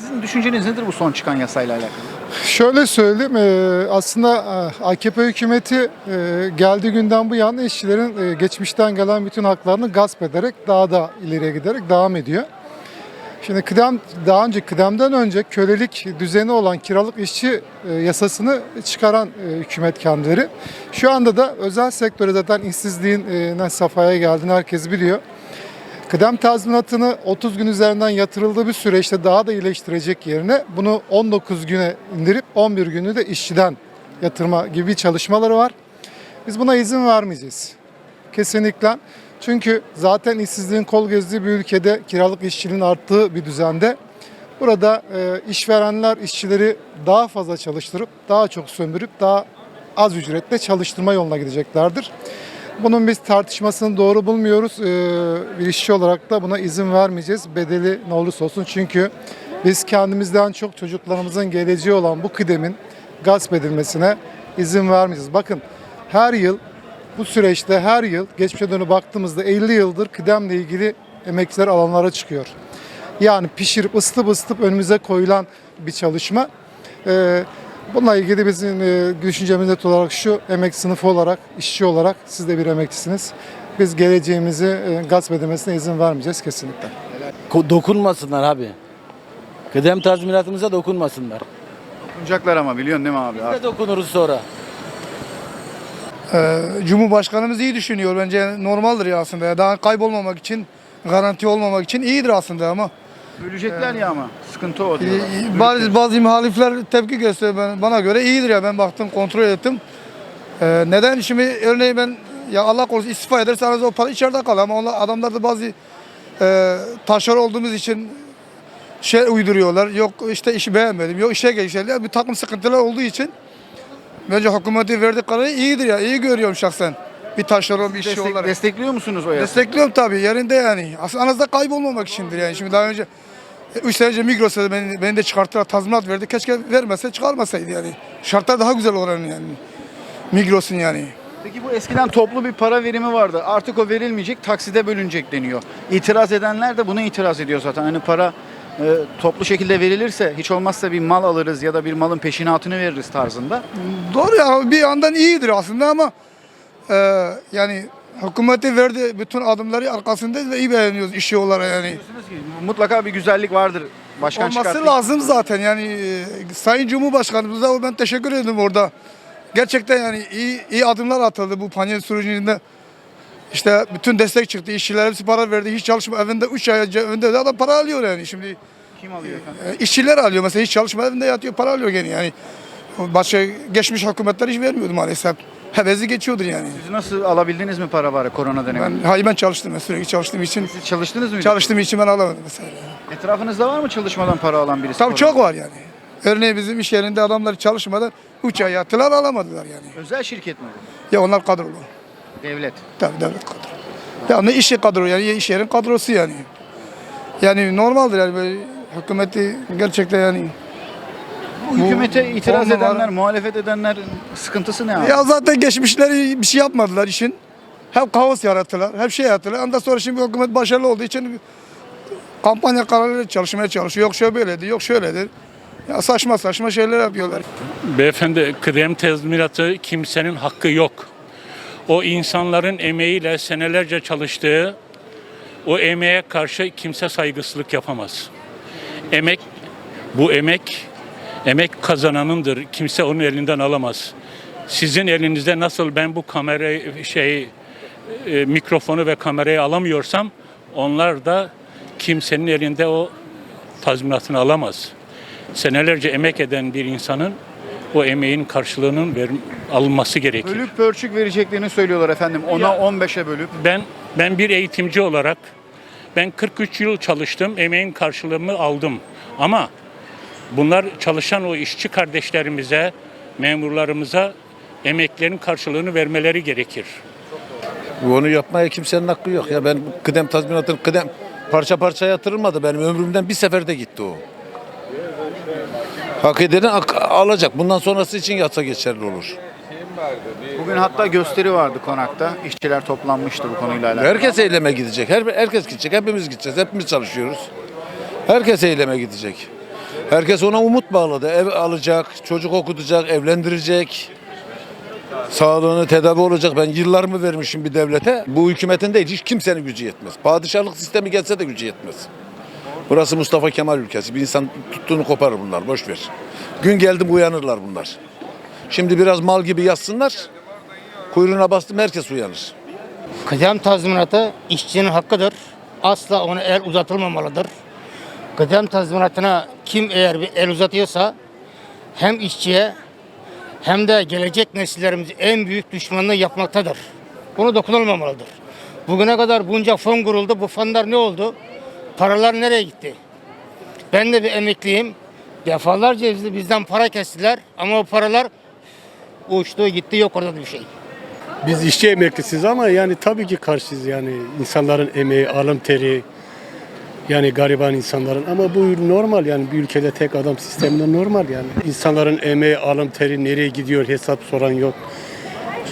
Sizin düşünceniz nedir bu son çıkan yasayla alakalı? Şöyle söyleyeyim, e, aslında e, AKP hükümeti e, geldiği günden bu yana işçilerin geçmişten gelen bütün haklarını gasp ederek daha da ileriye giderek devam ediyor. Şimdi kıdem, daha önce kıdemden önce kölelik düzeni olan kiralık işçi yasasını çıkaran hükümet kendileri. Şu anda da özel sektöre zaten işsizliğin ne safhaya geldiğini herkes biliyor. Kıdem tazminatını 30 gün üzerinden yatırıldığı bir süreçte daha da iyileştirecek yerine bunu 19 güne indirip 11 günü de işçiden yatırma gibi çalışmaları var. Biz buna izin vermeyeceğiz. Kesinlikle. Çünkü zaten işsizliğin kol gezdiği bir ülkede kiralık işçiliğin arttığı bir düzende burada e, işverenler işçileri daha fazla çalıştırıp daha çok sömürüp daha az ücretle çalıştırma yoluna gideceklerdir. Bunun biz tartışmasını doğru bulmuyoruz. Ee, bir işçi olarak da buna izin vermeyeceğiz. Bedeli ne olursa olsun. Çünkü biz kendimizden çok çocuklarımızın geleceği olan bu kıdemin gasp edilmesine izin vermeyeceğiz. Bakın her yıl bu süreçte her yıl geçmişe dönüp baktığımızda 50 yıldır kıdemle ilgili emekçiler alanlara çıkıyor. Yani pişirip ısıtıp ısıtıp önümüze koyulan bir çalışma. Ee, bununla ilgili bizim e, düşüncemiz net olarak şu, emek sınıfı olarak, işçi olarak siz de bir emekçisiniz. Biz geleceğimizi e, gasp edilmesine izin vermeyeceğiz kesinlikle. Dokunmasınlar abi. Kıdem tazminatımıza dokunmasınlar. Dokunacaklar ama biliyorsun değil mi abi? Biz de dokunuruz sonra. Ee, Cumhurbaşkanımız iyi düşünüyor bence normaldir ya aslında. Daha kaybolmamak için, garanti olmamak için iyidir aslında ama. Bölecekler ya ama. Sıkıntı o diyorlar. Bazı, bazı muhalifler tepki gösteriyor ben, bana göre iyidir ya ben baktım kontrol ettim. Ee, neden şimdi örneğin ben ya Allah korusun istifa ederseniz o para içeride kalır ama onlar, adamlar da bazı e, taşlar olduğumuz için şey uyduruyorlar. Yok işte işi beğenmedim. Yok işe geçerler. Bir takım sıkıntılar olduğu için bence hükümeti verdiği kararı iyidir ya. iyi görüyorum şahsen. Bir taşeron bir Destek- olarak. destekliyor musunuz o yasayı? Destekliyorum tabii yerinde yani. Aslında aranızda kaybolmamak içindir yani. Şimdi daha önce 3 sene önce Migros'a beni, beni de çıkarttılar tazminat verdi. Keşke vermese çıkarmasaydı yani. Şartlar daha güzel oranın yani. Migros'un yani. Peki bu eskiden toplu bir para verimi vardı. Artık o verilmeyecek, takside bölünecek deniyor. İtiraz edenler de buna itiraz ediyor zaten. Hani para e, toplu şekilde verilirse hiç olmazsa bir mal alırız ya da bir malın peşinatını veririz tarzında. Doğru ya bir yandan iyidir aslında ama e, yani hükümeti verdi bütün adımları arkasındayız ve iyi beğeniyoruz işi olarak yani. Diyorsunuz ki mutlaka bir güzellik vardır. Başkan Olması çıkarttı. lazım zaten yani e, Sayın Cumhurbaşkanımıza ben teşekkür ederim orada. Gerçekten yani iyi, iyi adımlar atıldı bu pandemi sürecinde. İşte bütün destek çıktı, işçiler hepsi para verdi, hiç çalışma evinde 3 ay önce de adam para alıyor yani şimdi. Kim alıyor efendim? E, işçiler alıyor mesela hiç çalışma evinde yatıyor para alıyor gene yani. Başka geçmiş hükümetler hiç vermiyordu maalesef. Hevesi geçiyordur yani. Siz nasıl alabildiniz mi para bari korona döneminde? Ben, hayır ben çalıştım ben sürekli çalıştığım için. Siz çalıştınız mı? Çalıştığım için ben alamadım mesela. Etrafınızda var mı çalışmadan para alan birisi? Tabii çok var yani. Örneğin bizim iş yerinde adamlar çalışmadan 3 ay yattılar alamadılar yani. Özel şirket mi bu? Ya onlar kadrolu. Devlet. Tabii devlet kadro. Yani iş kadro yani iş yerin kadrosu yani. Yani normaldir yani böyle hükümeti gerçekten yani. Bu hükümete itiraz on numara- edenler, muhalefet edenler sıkıntısı ne abi? Ya zaten geçmişleri bir şey yapmadılar işin. Hep kaos yarattılar, hep şey yarattılar. Ondan sonra şimdi hükümet başarılı olduğu için kampanya kararları çalışmaya çalışıyor. Yok şöyle böyledir, yok şöyledir. Ya saçma saçma şeyler yapıyorlar. Beyefendi kıdem tazminatı kimsenin hakkı yok. O insanların emeğiyle senelerce çalıştığı o emeğe karşı kimse saygısızlık yapamaz. Emek bu emek emek kazananındır. Kimse onun elinden alamaz. Sizin elinizde nasıl ben bu kamerayı şey e, mikrofonu ve kamerayı alamıyorsam onlar da kimsenin elinde o tazminatını alamaz. Senelerce emek eden bir insanın o emeğin karşılığının ver, alınması gerekir. Bölüp pörçük vereceklerini söylüyorlar efendim. Ona Ya- 15'e bölüp. Ben ben bir eğitimci olarak ben 43 yıl çalıştım, emeğin karşılığını aldım. Ama bunlar çalışan o işçi kardeşlerimize, memurlarımıza emeklerin karşılığını vermeleri gerekir. Onu yapmaya kimsenin hakkı yok. Ya ben kıdem tazminatını kıdem parça parça yatırılmadı. Benim ömrümden bir seferde gitti o. Hak edeni hak- alacak. Bundan sonrası için yasa geçerli olur. Bugün hatta gösteri vardı konakta. İşçiler toplanmıştı bu konuyla alakalı. Herkes eyleme gidecek. Her, herkes gidecek. Hepimiz gideceğiz. Hepimiz çalışıyoruz. Herkes eyleme gidecek. Herkes ona umut bağladı. Ev alacak, çocuk okutacak, evlendirecek. Sağlığını tedavi olacak. Ben yıllarımı vermişim bir devlete. Bu hükümetin değil, hiç kimsenin gücü yetmez. Padişahlık sistemi gelse de gücü yetmez. Burası Mustafa Kemal ülkesi. Bir insan tuttuğunu koparır bunlar, boş ver. Gün geldi uyanırlar bunlar. Şimdi biraz mal gibi yatsınlar. Kuyruğuna bastım herkes uyanır. Kıdem tazminatı işçinin hakkıdır. Asla ona el uzatılmamalıdır. Kıdem tazminatına kim eğer bir el uzatıyorsa hem işçiye hem de gelecek nesillerimiz en büyük düşmanlığı yapmaktadır. Bunu dokunulmamalıdır. Bugüne kadar bunca fon kuruldu. Bu fonlar ne oldu? Paralar nereye gitti? Ben de bir emekliyim. Defalarca bizden para kestiler ama o paralar uçtu gitti yok orada bir şey. Biz işçi emeklisiyiz ama yani tabii ki karşıyız yani insanların emeği, alın teri yani gariban insanların ama bu normal yani bir ülkede tek adam sisteminde normal yani. İnsanların emeği, alın teri nereye gidiyor hesap soran yok.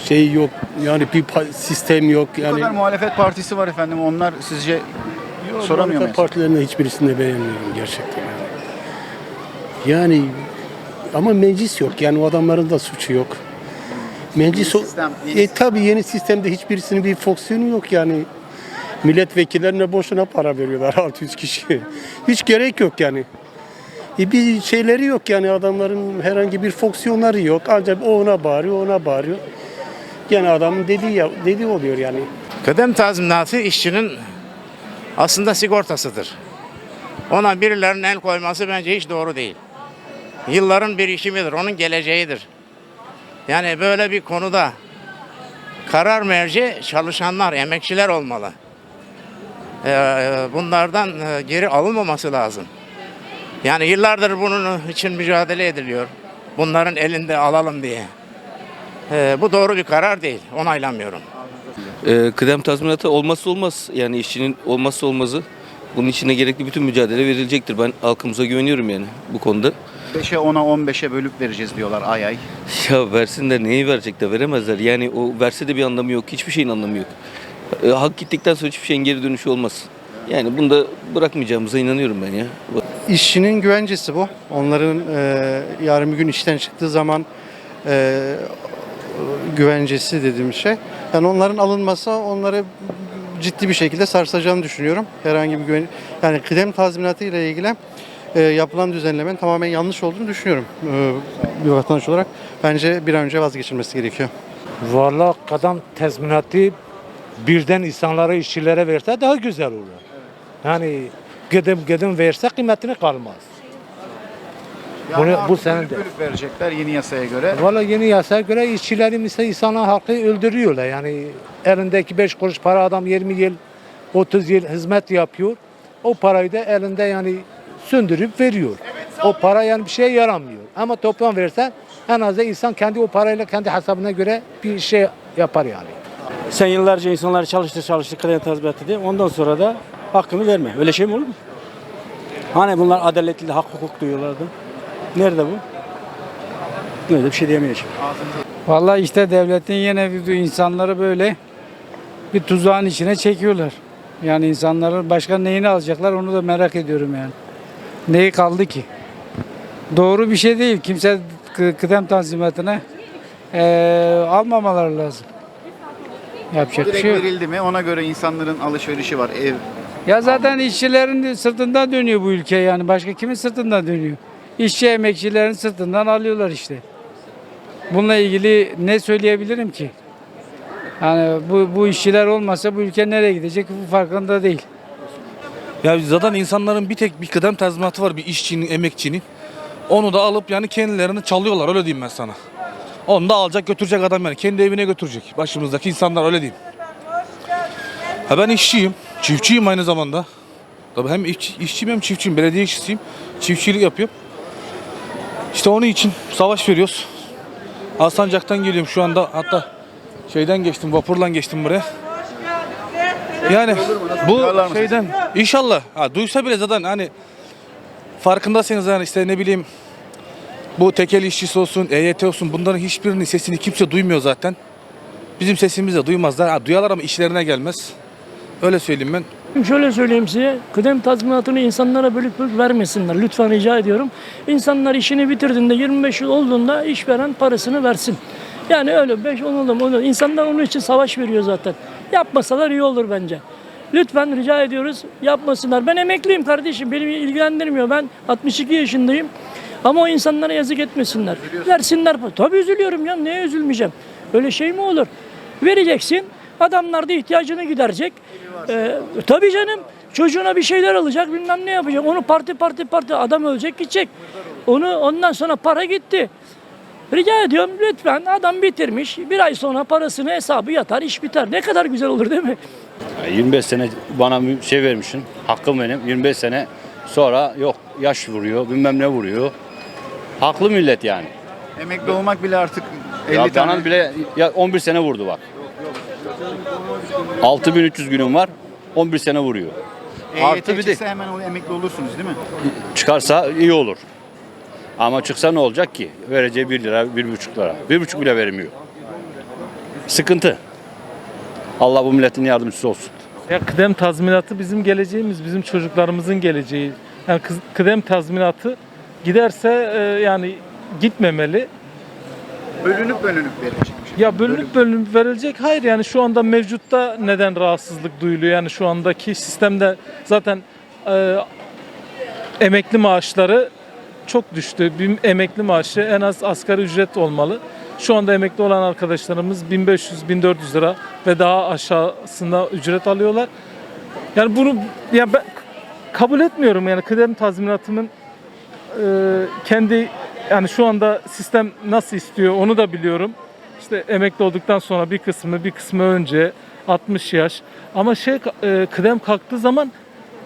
Şey yok yani bir pa- sistem yok Bu yani. kadar muhalefet partisi var efendim. Onlar sizce soramıyor muhalefet muyuz? partilerinin hiçbirisini de beğenmiyorum gerçekten yani. Yani ama meclis yok yani o adamların da suçu yok. Meclis o- sistem, yeni e, tabii yeni sistemde hiçbirisinin bir fonksiyonu yok yani. Milletvekillerine boşuna para veriyorlar 600 kişi. Hiç gerek yok yani. E, bir şeyleri yok yani adamların herhangi bir fonksiyonları yok. Ancak o ona bağırıyor, ona bağırıyor. Gene adamın dediği, dediği oluyor yani. Kıdem tazminatı işçinin aslında sigortasıdır. Ona birilerinin el koyması bence hiç doğru değil. Yılların birikimidir, onun geleceğidir. Yani böyle bir konuda karar merci çalışanlar, emekçiler olmalı. Ee, bunlardan e, geri alınmaması lazım. Yani yıllardır bunun için mücadele ediliyor. Bunların elinde alalım diye. Ee, bu doğru bir karar değil, onaylamıyorum. Ee, kıdem tazminatı olmazsa olmaz. Yani işçinin olmazsa olmazı. Bunun içine gerekli bütün mücadele verilecektir. Ben halkımıza güveniyorum yani bu konuda. 5'e 10'a 15'e bölüp vereceğiz diyorlar ay ay. Ya versinler neyi verecek de veremezler. Yani o verse de bir anlamı yok. Hiçbir şeyin anlamı yok. Ee, hak gittikten sonra hiçbir şeyin geri dönüşü olmaz. Yani bunu da bırakmayacağımıza inanıyorum ben ya. İşçinin güvencesi bu. Onların e, yarın bir gün işten çıktığı zaman e, güvencesi dediğimiz şey. Yani onların alınması onları ciddi bir şekilde sarsacağını düşünüyorum. Herhangi bir güven yani kıdem tazminatı ile ilgili e, yapılan düzenlemenin tamamen yanlış olduğunu düşünüyorum. E, bir vatandaş olarak bence bir an önce vazgeçilmesi gerekiyor. Valla kadam tazminatı birden insanlara, işçilere verse daha güzel olur. Yani gıdım gıdım verse kıymetini kalmaz. Yani Bunu- artık bu senin bölüp de. bölüp verecekler yeni yasaya göre. Valla yeni yasaya göre işçileri mesela insanlar halkı öldürüyorlar. Yani elindeki 5 kuruş para adam 20 yıl, 30 yıl hizmet yapıyor. O parayı da elinde yani sündürüp veriyor. O para yani bir şeye yaramıyor. Ama toplam versen en az da insan kendi o parayla kendi hesabına göre bir şey yapar yani. Sen yıllarca insanları çalıştır çalıştır kıdem tazminatı diye ondan sonra da hakkını verme. Öyle şey mi olur mu? Hani bunlar adaletli hak hukuk duyuyorlardı. Nerede bu? Böyle bir şey diyemeyeceğim. Vallahi işte devletin yine insanları böyle bir tuzağın içine çekiyorlar. Yani insanların başka neyini alacaklar onu da merak ediyorum yani. Neyi kaldı ki? Doğru bir şey değil. Kimse kı- kıdem tanzimatına eee almamaları lazım. Yapacak bir Direkt şey yok. verildi mi ona göre insanların alışverişi var. Ev Ya zaten işçilerin sırtından dönüyor bu ülke yani. Başka kimin sırtından dönüyor? İşçi emekçilerin sırtından alıyorlar işte. Bununla ilgili ne söyleyebilirim ki? Yani bu, bu işçiler olmasa bu ülke nereye gidecek bu farkında değil. Ya zaten insanların bir tek bir kıdem tazminatı var bir işçinin, emekçinin. Onu da alıp yani kendilerini çalıyorlar öyle diyeyim ben sana. Onu da alacak götürecek adam yani kendi evine götürecek. Başımızdaki insanlar öyle diyeyim. Ha ben işçiyim, çiftçiyim aynı zamanda. Tabii hem iş, işçiyim hem çiftçiyim, belediye işçisiyim. Çiftçilik yapıyorum. İşte onun için savaş veriyoruz. Alsancak'tan geliyorum şu anda hatta şeyden geçtim vapurla geçtim buraya. Yani bu şeyden inşallah ha, duysa bile zaten hani farkındasınız yani işte ne bileyim bu tekel işçisi olsun, EYT olsun bunların hiçbirinin sesini kimse duymuyor zaten. Bizim sesimizi de duymazlar. Ha, duyarlar ama işlerine gelmez. Öyle söyleyeyim ben. Şöyle söyleyeyim size, kıdem tazminatını insanlara bölük bölük vermesinler. Lütfen rica ediyorum. İnsanlar işini bitirdiğinde 25 yıl olduğunda işveren parasını versin. Yani öyle 5 10 oldu onu insanlar onun için savaş veriyor zaten. Yapmasalar iyi olur bence. Lütfen rica ediyoruz yapmasınlar. Ben emekliyim kardeşim. Beni ilgilendirmiyor. Ben 62 yaşındayım. Ama o insanlara yazık etmesinler. Versinler. Tabii üzülüyorum ya. Neye üzülmeyeceğim? Öyle şey mi olur? Vereceksin. Adamlar da ihtiyacını giderecek. Ee, tabii canım. Çocuğuna bir şeyler alacak bilmem ne yapacak. Onu parti parti parti adam ölecek gidecek. Onu ondan sonra para gitti. Rica ediyorum lütfen adam bitirmiş. Bir ay sonra parasını hesabı yatar iş biter. Ne kadar güzel olur değil mi? 25 sene bana şey vermişsin. Hakkım benim. 25 sene sonra yok yaş vuruyor, bilmem ne vuruyor. Haklı millet yani. Emekli olmak bile artık 50 Ya tane. bana bile ya 11 sene vurdu bak. 6300 günüm var. 11 sene vuruyor. EYT Artı bir de hemen emekli olursunuz değil mi? çıkarsa iyi olur. Ama çıksa ne olacak ki? Vereceği 1 lira, 1,5 lira. 1,5 bile vermiyor. Sıkıntı. Allah bu milletin yardımcısı olsun. Ya kıdem tazminatı bizim geleceğimiz, bizim çocuklarımızın geleceği. Yani kıdem tazminatı giderse e, yani gitmemeli. Bölünüp bölünüp verecekmiş. Ya bölünüp bölünüp verilecek. Hayır yani şu anda mevcutta neden rahatsızlık duyuluyor? Yani şu andaki sistemde zaten e, emekli maaşları çok düştü. Bir emekli maaşı en az asgari ücret olmalı. Şu anda emekli olan arkadaşlarımız 1500-1400 lira ve daha aşağısında ücret alıyorlar. Yani bunu ya ben kabul etmiyorum yani kıdem tazminatımın e, kendi yani şu anda sistem nasıl istiyor onu da biliyorum. İşte emekli olduktan sonra bir kısmı bir kısmı önce 60 yaş ama şey e, kıdem kalktığı zaman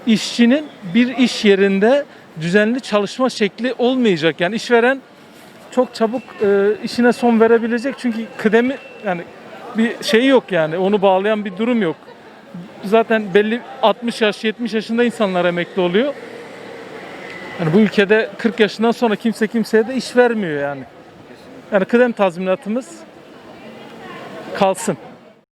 işçinin bir iş yerinde düzenli çalışma şekli olmayacak. Yani işveren çok çabuk e, işine son verebilecek çünkü kıdemi yani bir şey yok yani onu bağlayan bir durum yok. Zaten belli 60 yaş 70 yaşında insanlar emekli oluyor. Yani bu ülkede 40 yaşından sonra kimse kimseye de iş vermiyor yani. Yani kıdem tazminatımız kalsın.